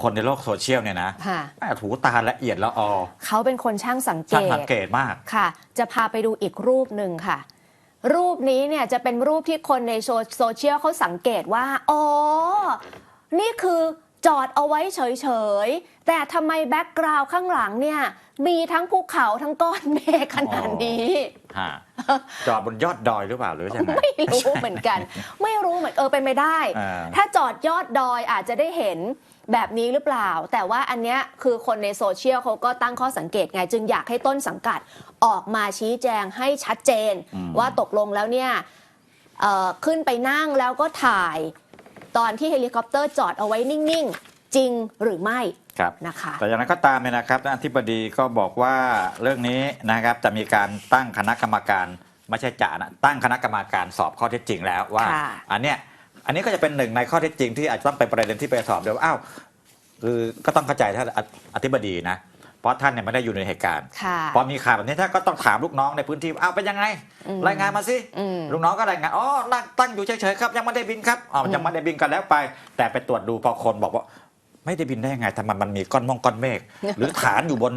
คนในโลกโซเชียลเนี่ยนะค่ะ แม่ถูตาละเอียดละออเขาเป็นคนช่างสังเกช่างตสังเกตมาก ค่ะ จะพาไปดูอีกรูปหนึ่งค่ะ รูปนี้เนี่ยจะเป็นรูปที่คนในโซโซเชียลเขาสังเกตว่า อ๋อ นี่คือจอดเอาไว้เฉยๆ แต่ทำไมแบ็กกราวด์ข้างหลังเนี่ย มีทั้งภูเขาทั้งก้อนเมฆขนาดนี้ ฮะ จอดบนยอดดอยหรือเปล่าหรือยังไงไม่รู้เหมือนกัน ไม่รู้เหมือนเออเป็นไม่ได้อ่าถ้าจอดยอดดอยอาจจะได้เห็นแบบนี้หรือเปล่า แต่ว่าอันเนี้ยคือคนในโซเชียลเขาก็ตั้งข้อสังเกตไง จึงอยากให้ต้นสังกัดออกมาชี้แจงให้ชัดเจน ว่าตกลงแล้วเนี่ยเอ่อขึ้นไปนั่งแล้วก็ถ่าย ตอนที่เฮลิคอปเตอร์จอดเอาไว้นิ่ง ๆ จริงหรือไม่ ครับนะคะแต่อย่างนั้นก็ตามเนี่ยนะครับท่านอธิบดีก็บอกว่าเรื่องนี้นะครับจะมีการตั้งคณะกรรมการไม่ใช่จะนะตั้งคณะกรรมการสอบข้อเท็จจริงแล้วว่าค่ะอันเนี้ยอันนี้ก็จะเป็นหนึ่งในข้อเท็จจริงที่อาจจะต้องเป็นประเด็นที่ไปสอบเดี๋ยวาอ้าวคือก็ต้องเข้าใจท่านอธิบดีนะเพราะท่านเนี่ยไม่ได้อยู่ในเหตุการณ์ค่ะพอมีข่าวแบบนี้ท่านก็ต้องถามลูกน้องในพื้นที่ว่าอ้าวเป็นยังไงอืมรายงานมาสิอืมลูกน้องก็รายงานอ๋อนั่งตั้งอยู่เฉยๆครับยังไม่ได้บินครับอ๋อยังไม่ได้บินกันแล้วไป แต่ไปตรวจดูพอคนบอกว่า ไม่ได้บินได้ยังไงทำไมมันมีก้อนมองก้อนเมฆหรือฐานอยู่บน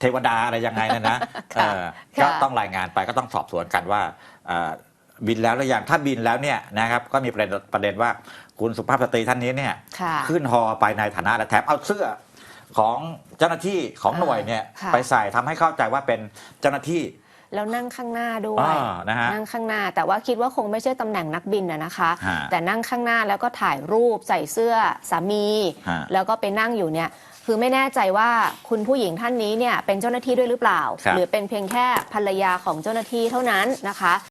เทวดาอะไรยังไงเนยนะค่ะเออค่ะก็ต้องรายงานไปก็ต้องสอบสวนกันว่าเอ่อบินแล้วหรือยังถ้าบินแล้วเนี่ยนะครับก็มีประเด็นประเด็นว่าคุณสุภาพสตรีท่านนี้เนี่ย ค่ะ ขึ้นฮอไปในฐานะและแถมเอาเสื้อของเจ้าหน้าที่ของหน่วยเนี่ยค่ะ ไปใส่ทำให้เข้าใจว่าเป็นเจ้าหน้าที่ แล้วนั่งข้างหน้าด้วยอ่านะฮะนั่งข้างหน้า แต่ว่าคิดว่าคงไม่ใช่ตำแหน่งนักบินนะนะคะ ฮะแต่นั่งข้างหน้าแล้วก็ถ่ายรูปใส่เสื้อสามี ฮะแล้วก็ไปนั่งอยู่เนี่ยคือไม่แน่ใจว่าคุณผู้หญิงท่านนี้เนี่ยเป็นเจ้าหน้าที่ด้วยหรือเปล่า ครับ หรือเป็นเพียงแค่ภรรยาของเจ้าหน้าที่เท่านั้นนะคะ